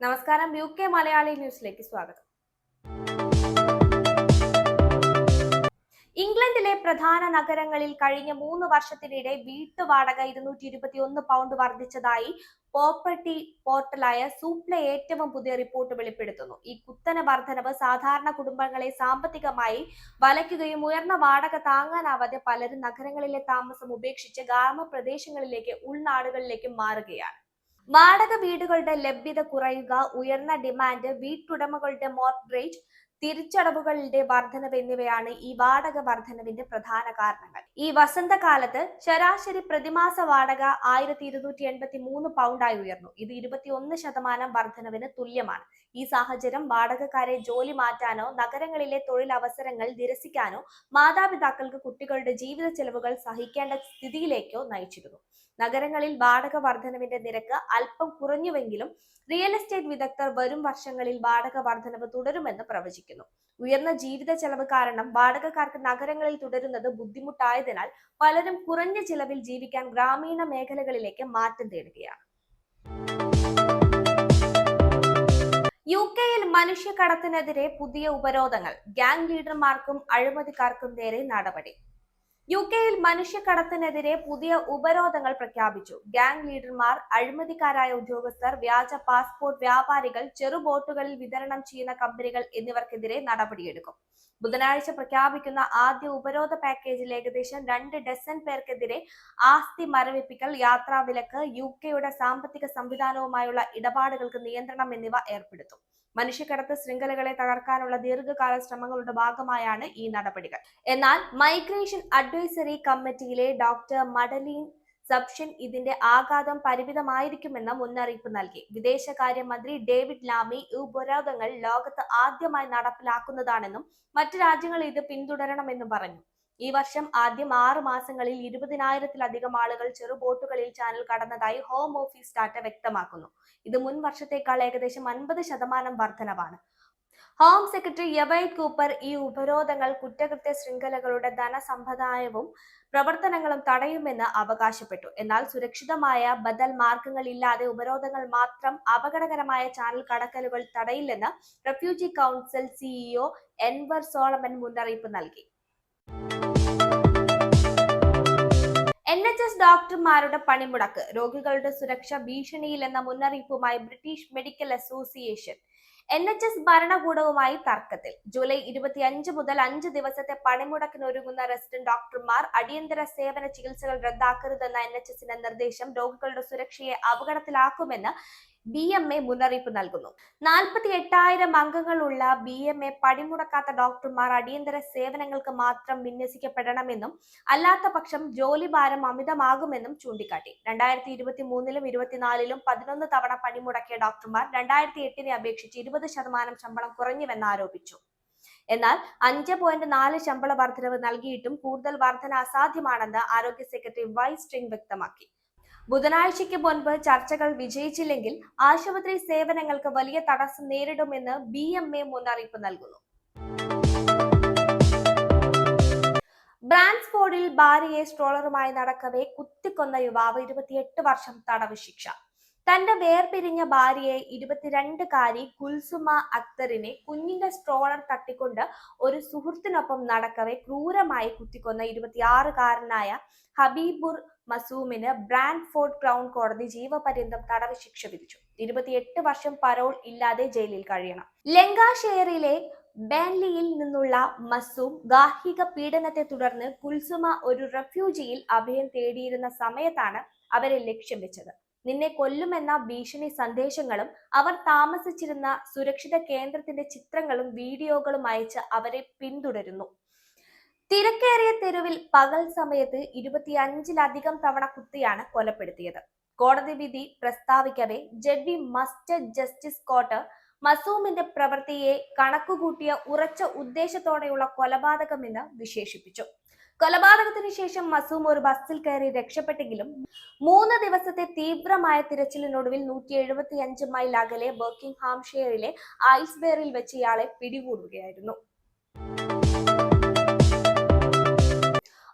നമസ്കാരം. U K Malayali ന്യൂസിലേക്ക് സ്വാഗതം. ഇംഗ്ലണ്ടിലെ പ്രധാന നഗരങ്ങളിൽ കഴിഞ്ഞ മൂന്ന് വർഷത്തിനിടെ വീട്ടുവാടക ഇരുന്നൂറ്റി ഇരുപത്തി ഒന്ന് പൗണ്ട് വർദ്ധിച്ചതായി പ്രോപ്പർട്ടി പോർട്ടലായ സൂപ്ലെ ഏറ്റവും പുതിയ റിപ്പോർട്ട് വെളിപ്പെടുത്തുന്നു. ഈ കുത്തന വർധനവ് സാധാരണ കുടുംബങ്ങളെ സാമ്പത്തികമായി വലയ്ക്കുകയും ഉയർന്ന വാടക താങ്ങാനാവാതെ പലരും നഗരങ്ങളിലെ താമസം ഉപേക്ഷിച്ച് ഗ്രാമപ്രദേശങ്ങളിലേക്ക് ഉൾനാടുകളിലേക്ക് മാറുകയാണ്. വാടക വീടുകളുടെ ലഭ്യത കുറയുക ഉയർന്ന ഡിമാൻഡ് വീട്ടുടമകളുടെ മോർഗേജ് തിരിച്ചടവുകളുടെ വർധനവ് എന്നിവയാണ് ഈ വാടക വർധനവിന്റെ പ്രധാന കാരണങ്ങൾ. ഈ വസന്തകാലത്ത് ശരാശരി പ്രതിമാസ വാടക ആയിരത്തി ഇരുന്നൂറ്റി എൺപത്തി മൂന്ന് പൗണ്ടായി ഉയർന്നു. ഇത് ഇരുപത്തിയൊന്ന് ശതമാനം വർധനവിന് തുല്യമാണ്. ഈ സാഹചര്യം വാടകക്കാരെ ജോലി മാറ്റാനോ നഗരങ്ങളിലെ തൊഴിലവസരങ്ങൾ നിരസിക്കാനോ മാതാപിതാക്കൾക്ക് കുട്ടികളുടെ ജീവിത ചെലവുകൾ സഹിക്കേണ്ട സ്ഥിതിയിലേക്കോ നയിച്ചിരുന്നു. നഗരങ്ങളിൽ വാടക വർധനവിന്റെ നിരക്ക് അല്പം കുറഞ്ഞുവെങ്കിലും റിയൽ എസ്റ്റേറ്റ് വിദഗ്ധർ വരും വർഷങ്ങളിൽ വാടക വർധനവ് തുടരുമെന്ന് പ്രവചിക്കുന്നു. ഉയർന്ന ജീവിത ചെലവ് കാരണം വാടകക്കാർക്ക് നഗരങ്ങളിൽ തുടരുന്നത് ബുദ്ധിമുട്ടായതിനാൽ പലരും കുറഞ്ഞ ചിലവിൽ ജീവിക്കാൻ ഗ്രാമീണ മേഖലകളിലേക്ക് മാറ്റം തേടുകയാണ്. യു കെയിൽ മനുഷ്യക്കടത്തിനെതിരെ പുതിയ ഉപരോധങ്ങൾ. ഗ്യാങ് ലീഡർമാർക്കും അഴിമതിക്കാർക്കും നേരെ നടപടി. യു കെയിൽ മനുഷ്യക്കടത്തിനെതിരെ പുതിയ ഉപരോധങ്ങൾ പ്രഖ്യാപിച്ചു. ഗാങ് ലീഡർമാർ അഴിമതിക്കാരായ ഉദ്യോഗസ്ഥർ വ്യാജ പാസ്പോർട്ട് വ്യാപാരികൾ ചെറുബോട്ടുകളിൽ വിതരണം ചെയ്യുന്ന കമ്പനികൾ എന്നിവർക്കെതിരെ നടപടിയെടുക്കും. ബുധനാഴ്ച പ്രഖ്യാപിക്കുന്ന ആദ്യ ഉപരോധ പാക്കേജിൽ ഏകദേശം രണ്ട് ഡസൻ പേർക്കെതിരെ ആസ്തി മരവിപ്പിക്കൽ യാത്രാവിലക്ക് യു കെയുടെ സാമ്പത്തിക സംവിധാനവുമായുള്ള ഇടപാടുകൾക്ക് നിയന്ത്രണം എന്നിവ ഏർപ്പെടുത്തും. മനുഷ്യക്കടത്ത് ശൃംഖലകളെ തകർക്കാനുള്ള ദീർഘകാല ശ്രമങ്ങളുടെ ഭാഗമായാണ് ഈ നടപടികൾ. എന്നാൽ മൈഗ്രേഷൻ അഡ്വൈസറി കമ്മിറ്റിയിലെ ഡോക്ടർ മഡലീൻ സബ്ഷൻ ഇതിന്റെ ആഘാതം പരിമിതമായിരിക്കുമെന്ന മുന്നറിയിപ്പ് നൽകി. വിദേശകാര്യമന്ത്രി ഡേവിഡ് ലാമി ഈ ഉപരോധങ്ങൾ ലോകത്ത് ആദ്യമായി നടപ്പിലാക്കുന്നതാണെന്നും മറ്റു രാജ്യങ്ങൾ ഇത് പിന്തുടരണമെന്നും പറഞ്ഞു. ഈ വർഷം ആദ്യം ആറ് മാസങ്ങളിൽ ഇരുപതിനായിരത്തിലധികം ആളുകൾ ചെറുബോട്ടുകളിൽ ചാനൽ കടന്നതായി ഹോം ഓഫീസ് ഡാറ്റ വ്യക്തമാക്കുന്നു. ഇത് മുൻ വർഷത്തേക്കാൾ ഏകദേശം അൻപത് ശതമാനം വർധനവാണ്. ഹോം സെക്രട്ടറി യവൈഡ് കൂപ്പർ ഈ ഉപരോധങ്ങൾ കുറ്റകൃത്യ ശൃംഖലകളുടെ ധനസമ്പ്രദായവും പ്രവർത്തനങ്ങളും തടയുമെന്ന് അവകാശപ്പെട്ടു. എന്നാൽ സുരക്ഷിതമായ ബദൽ മാർഗങ്ങൾ ഇല്ലാതെ ഉപരോധങ്ങൾ മാത്രം അപകടകരമായ ചാനൽ കടക്കലുകൾ തടയില്ലെന്ന് refugee council CEO Enver Solomon മുന്നറിയിപ്പ് നൽകി. എൻ എച്ച് എസ് ഡോക്ടർമാരുടെ പണിമുടക്ക് രോഗികളുടെ സുരക്ഷ ഭീഷണിയിലെന്ന മുന്നറിയിപ്പുമായി British medical association N H S ഭരണകൂടവുമായി തർക്കത്തിൽ. ജൂലൈ ഇരുപത്തി അഞ്ച് മുതൽ അഞ്ച് ദിവസത്തെ പണിമുടക്കിനൊരുങ്ങുന്ന റെസിഡന്റ് ഡോക്ടർമാർ അടിയന്തര സേവന ചികിത്സകൾ റദ്ദാക്കരുതെന്ന എൻ എച്ച് എസിന്റെ നിർദ്ദേശം രോഗികളുടെ സുരക്ഷയെ അപകടത്തിലാക്കുമെന്ന് ബി എം എ മുന്നറിയിപ്പ് നൽകുന്നു. നാൽപ്പത്തി എട്ടായിരം അംഗങ്ങളുള്ള ബി എം എ പണിമുടക്കാത്ത ഡോക്ടർമാർ അടിയന്തര സേവനങ്ങൾക്ക് മാത്രം വിന്യസിക്കപ്പെടണമെന്നും അല്ലാത്ത പക്ഷം ജോലിഭാരം അമിതമാകുമെന്നും ചൂണ്ടിക്കാട്ടി. രണ്ടായിരത്തി ഇരുപത്തി മൂന്നിലും ഇരുപത്തിനാലിലും പതിനൊന്ന് തവണ പണിമുടക്കിയ ഡോക്ടർമാർ രണ്ടായിരത്തി എട്ടിനെ അപേക്ഷിച്ച് ഇരുപത് ശതമാനം ശമ്പളം കുറഞ്ഞുവെന്ന് ആരോപിച്ചു എന്നാൽ അഞ്ച് പോയിന്റ് നാല് ശമ്പള വർധനവ് നൽകിയിട്ടും കൂടുതൽ വർധന അസാധ്യമാണെന്ന് ആരോഗ്യ സെക്രട്ടറി വൈ സ്ട്രിംഗ് വ്യക്തമാക്കി. ബുധനാഴ്ചയ്ക്ക് മുൻപ് ചർച്ചകൾ വിജയിച്ചില്ലെങ്കിൽ ആശുപത്രി സേവനങ്ങൾക്ക് വലിയ തടസ്സം നേരിടുമെന്ന് ബി എം എ മുന്നറിയിപ്പ് നൽകുന്നു. ബ്രാൻസ്ഫോർഡിൽ ഭാര്യയെ സ്ട്രോളറുമായി നടക്കവേ കുത്തിക്കൊന്ന യുവാവ് ഇരുപത്തിയെട്ട് വർഷം തടവ് ശിക്ഷ. തന്റെ വേർപിരിഞ്ഞ ഭാര്യയെ ഇരുപത്തിരണ്ടുകാരി കുൽസുമ അക്തറിനെ കുഞ്ഞിന്റെ സ്ട്രോളർ തട്ടിക്കൊണ്ട് ഒരു സുഹൃത്തിനൊപ്പം നടക്കവേ ക്രൂരമായി കുത്തിക്കൊന്ന ഇരുപത്തിയാറുകാരനായ ഹബീബുർ മസൂമിന് ബ്രാൻഡ്ഫോർഡ് ക്രൗൺ കോടതി ജീവപര്യന്തം തടവ് ശിക്ഷ വിധിച്ചു. ഇരുപത്തിയെട്ട് വർഷം പരോൾ ഇല്ലാതെ ജയിലിൽ കഴിയണം. ലങ്കാഷെയറിലെ ബാൻലിയിൽ നിന്നുള്ള മസൂം ഗാർഹിക പീഡനത്തെ തുടർന്ന് കുൽസുമ ഒരു റെഫ്യൂജിയിൽ അഭയം തേടിയിരുന്ന സമയത്താണ് അവരെ ലക്ഷ്യം വെച്ചത്. നിന്നെ കൊല്ലുമെന്ന ഭീഷണി സന്ദേശങ്ങളും അവർ താമസിച്ചിരുന്ന സുരക്ഷിത കേന്ദ്രത്തിന്റെ ചിത്രങ്ങളും വീഡിയോകളും അയച്ച് അവരെ പിന്തുടരുന്നു. തിരക്കേറിയ തെരുവിൽ പകൽ സമയത്ത് ഇരുപത്തിയഞ്ചിലധികം തവണ കുത്തിയാണ് കൊലപ്പെടുത്തിയത്. കോടതി വിധി പ്രസ്താവിക്കവേ ജഡ്ജി മസ്റ്റർ ജസ്റ്റിസ് കോട്ട് മസൂമിന്റെ പ്രവൃത്തിയെ കണക്കുകൂട്ടിയ ഉറച്ച ഉദ്ദേശത്തോടെയുള്ള കൊലപാതകമെന്ന് വിശേഷിപ്പിച്ചു. കൊലപാതകത്തിന് ശേഷം മസൂം ഒരു ബസ്സിൽ കയറി രക്ഷപ്പെട്ടെങ്കിലും മൂന്ന് ദിവസത്തെ തീവ്രമായ തിരച്ചിലിനൊടുവിൽ നൂറ്റി എഴുപത്തി അഞ്ച് മൈൽ അകലെ ബർക്കിംഗ് ഹാംഷെയറിലെ ഐസ്ബെയറിൽ വെച്ച് ഇയാളെ പിടികൂടുകയായിരുന്നു.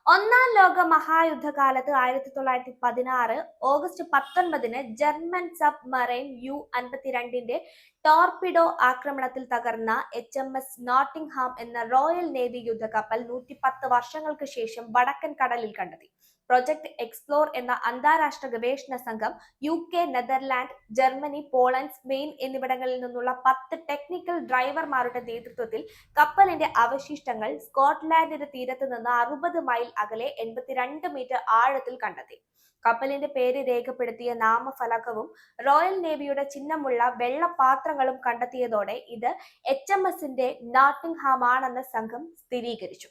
ഒന്നാം ലോക മഹായുദ്ധകാലത്ത് ആയിരത്തി തൊള്ളായിരത്തി പതിനാറ് ഓഗസ്റ്റ് പത്തൊൻപതിന് ജർമ്മൻ സബ് മറൈൻ യു അൻപത്തിരണ്ടിന്റെ ടോർപിഡോ ആക്രമണത്തിൽ തകർന്ന എച്ച് എം എസ് നോട്ടിംഗ്ഹാം എന്ന റോയൽ നേവി യുദ്ധക്കപ്പൽ നൂറ്റിപ്പത്ത് വർഷങ്ങൾക്ക് ശേഷം വടക്കൻ കടലിൽ കണ്ടെത്തി. പ്രൊജക്ട് എക്സ്പ്ലോർ എന്ന അന്താരാഷ്ട്ര ഗവേഷണ സംഘം U K Netherland Germany Poland Spain എന്നിവിടങ്ങളിൽ നിന്നുള്ള പത്ത് ടെക്നിക്കൽ ഡ്രൈവർമാരുടെ നേതൃത്വത്തിൽ കപ്പലിന്റെ അവശിഷ്ടങ്ങൾ സ്കോട്ട്ലാൻഡിന്റെ തീരത്ത് നിന്ന് അറുപത് മൈൽ അകലെ എൺപത്തിരണ്ട് മീറ്റർ ആഴത്തിൽ കണ്ടെത്തി. കപ്പലിന്റെ പേര് രേഖപ്പെടുത്തിയ നാമഫലകവും റോയൽ നേവിയുടെ ചിഹ്നമുള്ള വെള്ളപാത്രങ്ങളും കണ്ടെത്തിയതോടെ ഇത് എച്ച് എം എസിന്റെ നാട്ടിംഗ്ഹാം ആണെന്ന് സംഘം സ്ഥിരീകരിച്ചു.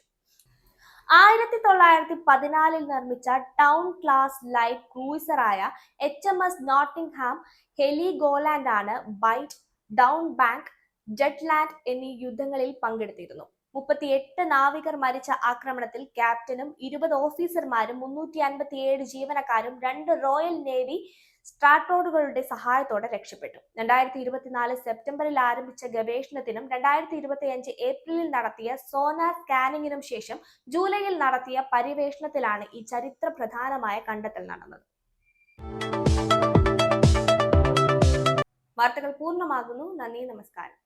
ആയിരത്തി തൊള്ളായിരത്തി പതിനാലിൽ നിർമ്മിച്ച town class light ക്രൂയിസറായ H M S Nottingham Heligoland ആണ് ബൈറ്റ് ഡൗൺ ബാങ്ക് ജെറ്റ്ലാൻഡ് എന്നീ യുദ്ധങ്ങളിൽ പങ്കെടുത്തിരുന്നു. മുപ്പത്തിയെട്ട് നാവികർ മരിച്ച ആക്രമണത്തിൽ ക്യാപ്റ്റനും ഇരുപത് ഓഫീസർമാരും മുന്നൂറ്റി അൻപത്തി ഏഴ് ജീവനക്കാരും രണ്ട് റോയൽ നേവി സ്ട്രാറ്റോഡുകളുടെ സഹായത്തോടെ രക്ഷപ്പെട്ടു. രണ്ടായിരത്തി ഇരുപത്തിനാല് സെപ്റ്റംബറിൽ ആരംഭിച്ച ഗവേഷണത്തിനും രണ്ടായിരത്തി ഇരുപത്തി അഞ്ച് ഏപ്രിലിൽ നടത്തിയ സോനാർ സ്കാനിങ്ങിനും ശേഷം ജൂലൈയിൽ നടത്തിയ പര്യവേഷണത്തിലാണ് ഈ ചരിത്ര പ്രധാനമായ കണ്ടെത്തൽ നടന്നത്. വാർത്തകൾ പൂർണമാകുന്നു. നന്ദി നമസ്കാരം.